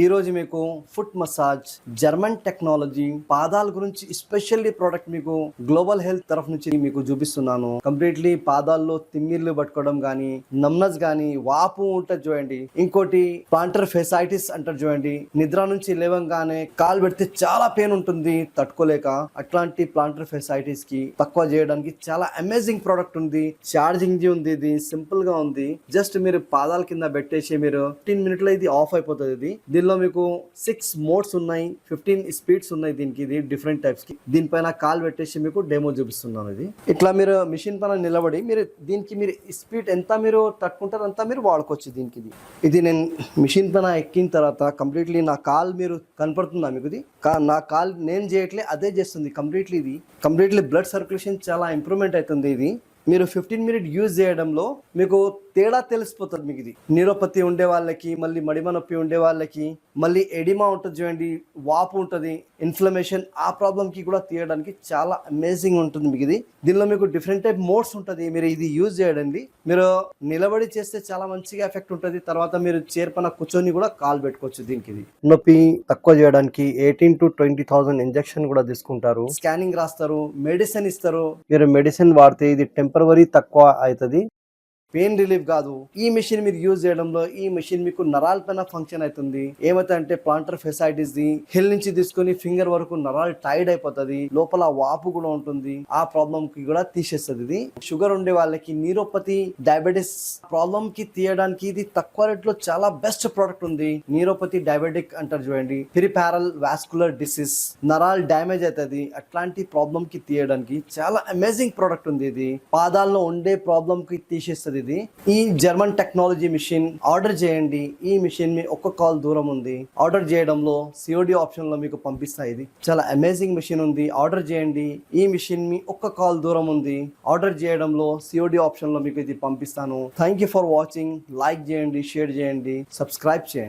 ఈ రోజు మీకు ఫుట్ మసాజ్ జర్మన్ టెక్నాలజీ పాదాల గురించి స్పెషల్లీ ప్రోడక్ట్ మీకు గ్లోబల్ హెల్త్ తరఫు నుంచి మీకు చూపిస్తున్నాను. కంప్లీట్లీ పాదాల్లో తిమ్మిర్లు పట్టుకోవడం కానీ నమ్నస్ కానీ వాపు ఉంటుంది చూడండి ఇంకోటి పాంటర్ ఫెసైటిస్ అంటారు చూడండి నిద్ర నుంచి లేవంగానే కాలు పెడితే చాలా పెయిన్ ఉంటుంది తట్టుకోలేక అట్లాంటి ప్లాంటర్ ఫెసైటిస్కి తక్కువ చేయడానికి చాలా అమేజింగ్ ప్రోడక్ట్ ఉంది ఛార్జింగ్ ఉంది ఇది సింపుల్గా ఉంది. జస్ట్ మీరు పాదాల కింద పెట్టేసి మీరు ఫిఫ్టీన్ మినిట్లో ఇది ఆఫ్ అయిపోతుంది ఇది. దీనిలో మీకు సిక్స్ మోడ్స్ ఉన్నాయి ఫిఫ్టీన్ స్పీడ్స్ ఉన్నాయి దీనికి ఇది డిఫరెంట్ టైప్స్కి. దీనిపైన కాల్ పెట్టేసి మీకు డెమో చూపిస్తున్నాను ఇది. ఇట్లా మీరు మిషన్ పైన నిలబడి మీరు దీనికి మీరు స్పీడ్ ఎంత మీరు తట్టుకుంటారో అంతా మీరు వాడుకోవచ్చు దీనికి ఇది. ఇది నేను మిషన్ పైన ఎక్కిన తర్వాత కంప్లీట్లీ నా కాల్ మీరు కనపడుతుందా మీకు ఇది? కా- నా కాల్ నేను చేయట్లే అదే చేస్తుంది కంప్లీట్లీ ఇది. కంప్లీట్లీ బ్లడ్ సర్క్యులేషన్ చాలా ఇంప్రూవ్మెంట్ అవుతుంది ఇది. మీరు ఫిఫ్టీన్ మినిట్ యూజ్ చేయడంలో మీకు తేడా తెలిసిపోతుంది మీకు ఇది. నీరోపతి ఉండే వాళ్ళకి మళ్ళీ మడిమ నొప్పి ఉండే వాళ్ళకి మళ్ళీ ఎడిమా ఉంటుంది చూడండి వాపు ఉంటుంది ఇన్ఫ్లమేషన్ ఆ ప్రాబ్లంకి కూడా తీయడానికి చాలా అమేజింగ్ ఉంటుంది మీకు ఇది. దీనిలో మీకు డిఫరెంట్ టైప్ మోడ్స్ ఉంటుంది మీరు ఇది యూజ్ చేయడండి. మీరు నిలబడి చేస్తే చాలా మంచిగా ఎఫెక్ట్ ఉంటుంది తర్వాత మీరు చేర్పన కూర్చొని కూడా కాల్ పెట్టుకోవచ్చు దీనికి ఇది. నొప్పి తక్కువ చేయడానికి eighteen to twenty thousand injection కూడా తీసుకుంటారు. స్కానింగ్ రాస్తారు మెడిసిన్ ఇస్తారు. మీరు మెడిసిన్ వాడితే ఇది టెంపరీ తక్కువ అవుతుంది. పెయిన్ రిలీఫ్ కాదు. ఈ మెషిన్ మీరు యూజ్ చేయడంలో ఈ మెషిన్ మీకు నరాల పైన ఫంక్షన్ అవుతుంది. ఏమైతే అంటే ప్లాంటర్ ఫెసైటీస్ ది హిల్ నుంచి తీసుకొని ఫింగర్ వరకు నరాలు టైడ్ అయిపోతుంది. లోపల వాపు కూడా ఉంటుంది. ఆ ప్రాబ్లం కి కూడా తీసేస్తుంది ఇది. షుగర్ ఉండే వాళ్ళకి నీరోపతి డయాబెటిస్ ప్రాబ్లం కి తీయడానికి ఇది తక్కువ రేట్లో చాలా బెస్ట్ ప్రోడక్ట్ ఉంది. నీరోపతి డయాబెటిక్ అంటారు చూడండి. పెరిపారల్ వాస్కులర్ డిసీజ్ నరాలు డ్యామేజ్ అవుతుంది. అట్లాంటి ప్రాబ్లం కి తీయడానికి చాలా అమేజింగ్ ప్రోడక్ట్ ఉంది ఇది. పాదాల్లో ఉండే ప్రాబ్లం కి తీసేస్తుంది ఇది. ఈ జర్మన్ టెక్నాలజీ మిషన్ ఆర్డర్ చేయండి. ఈ మిషన్ మీ ఒక్క కాల్ దూరం ఉంది. ఆర్డర్ చేయడంలో సిఓడి ఆప్షన్లో మీకు పంపిస్తాయి ఇది. చాలా అమేజింగ్ మిషన్ ఉంది. ఆర్డర్ చేయండి. ఈ మిషన్ మీ ఒక్క కాల్ దూరం ఉంది. ఆర్డర్ చేయడంలో సిఓడి ఆప్షన్లో మీకు ఇది పంపిస్తాను. Thank you for watching like చేయండి షేర్ చేయండి. సబ్స్క్రైబ్ చేయండి.